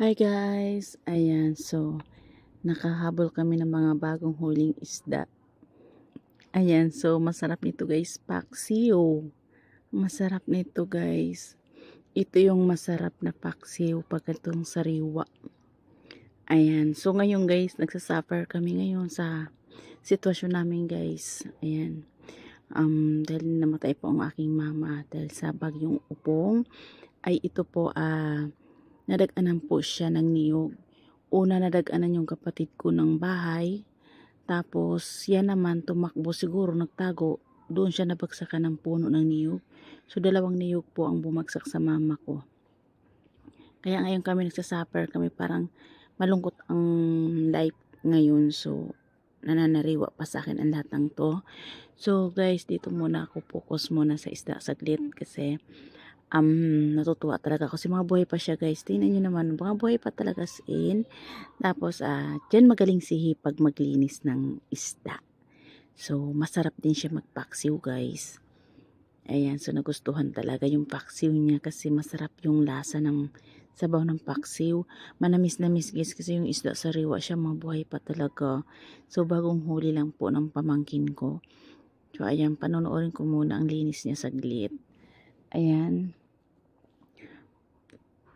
Hi guys! Ayan, so nakahabol kami ng mga bagong huling isda. Ayan, so masarap nito guys, paksiw. Masarap nito guys. Ito yung masarap na paksiw pag itong sariwa. Ayan, so ngayon guys, nagsasuffer kami ngayon sa sitwasyon namin guys. Ayan, um, dahil namatay po ang aking mama dahil sa bagyong upong ay ito po ah nadaganan po siya ng niyog. Una nadaganan yung kapatid ko ng bahay. Tapos yan naman tumakbo siguro nagtago. Doon siya nabagsakan ng puno ng niyog. So dalawang niyog po ang bumagsak sa mama ko. Kaya ngayon kami nagsasuffer kami parang malungkot ang life ngayon. So nananariwa pa sa akin ang lahat ng to. So guys, dito muna ako focus muna sa isda saglit kasi um, natutuwa talaga kasi mga buhay pa siya guys. Tingnan nyo naman, mga buhay pa talaga as in. Tapos, ah, dyan magaling si Hipag maglinis ng isda. So, masarap din siya magpaksiw guys. Ayan, so nagustuhan talaga yung paksiw niya kasi masarap yung lasa ng sabaw ng paksiw. Manamis-namis guys kasi yung isda sariwa siya mabuhay pa talaga. So, bagong huli lang po ng pamangkin ko. So, ayan, panonoodin ko muna ang linis niya saglit. Ayan.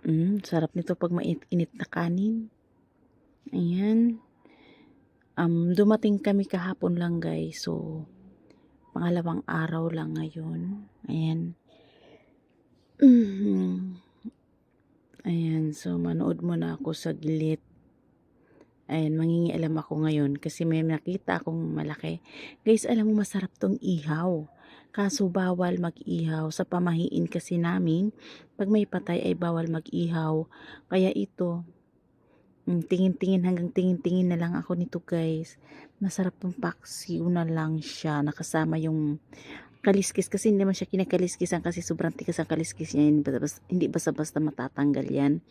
Mm, sarap nito pag mainit na kanin. Ayan. Um, dumating kami kahapon lang guys. So, pangalawang araw lang ngayon. Ayan. Mhm. Ayan. So, manood muna ako saglit. Ayan, mangingialam ako ngayon kasi may nakita akong malaki. Guys, alam mo masarap tong ihaw. Kaso bawal mag-ihaw. Sa pamahiin kasi namin, pag may patay ay bawal mag-ihaw. Kaya ito, mm, tingin-tingin hanggang tingin-tingin na lang ako nito guys. Masarap tong paksiw na lang siya. Nakasama yung kaliskis kasi hindi naman siya kinakaliskisan kasi sobrang tigas ang kaliskis niya. Hindi basta-basta matatanggal yan.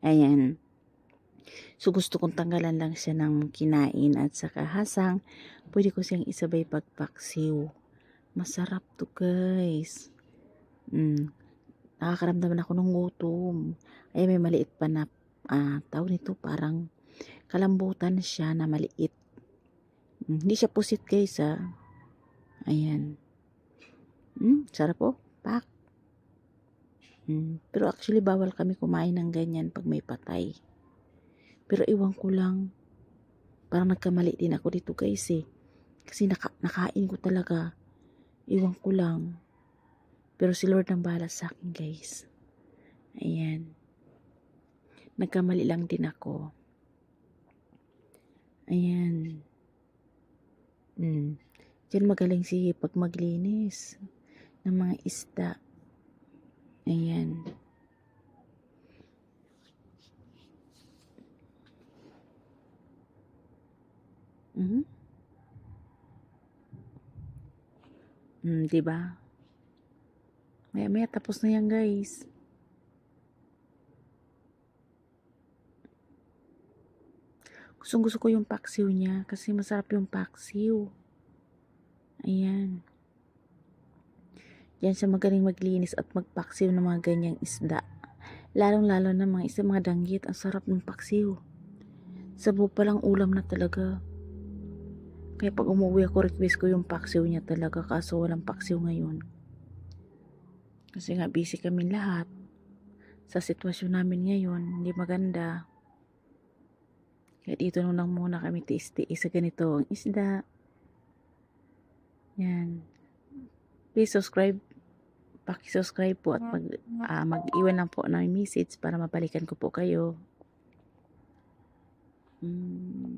Ayan. So gusto kong tanggalan lang siya ng kinain at saka hasang. Pwede ko siyang isabay pagpaksiw. Masarap to guys. Mm. Nakakaramdaman ako ng gutom. Ay may maliit pa na uh, tawag nito parang kalambutan siya na maliit. Mm, hindi siya pusit guys ha. Ayan. Mm, sarap po. Oh. Pak. Mm, pero actually bawal kami kumain ng ganyan pag may patay. Pero iwan ko lang. Parang nagkamali din ako dito guys eh. Kasi naka, nakain ko talaga. Iwan ko lang. Pero si Lord ang bahala sa akin guys. Ayan. Nagkamali lang din ako. Ayan. Hmm. Diyan magaling si pag maglinis ng mga isda. Ayan. Hmm, 'di ba? Maya-maya tapos na 'yan, guys. Gustong gusto ko yung paksiw niya kasi masarap yung paksiw. Ayan. Yan siya magaling maglinis at magpaksiw ng mga ganyang isda. Lalong-lalo na mga isa mga danggit. Ang sarap ng paksiw. Sabo pa lang ulam na talaga. Kaya pag umuwi ako, request ko yung paksiw niya talaga. Kaso walang paksiw ngayon. Kasi nga busy kami lahat. Sa sitwasyon namin ngayon, hindi maganda. Kaya dito nung lang muna kami tiis-tiis sa ganito ang isda. Yan. Please subscribe. Paki-subscribe po at mag, uh, mag-iwan lang po ng message para mabalikan ko po kayo. Mm.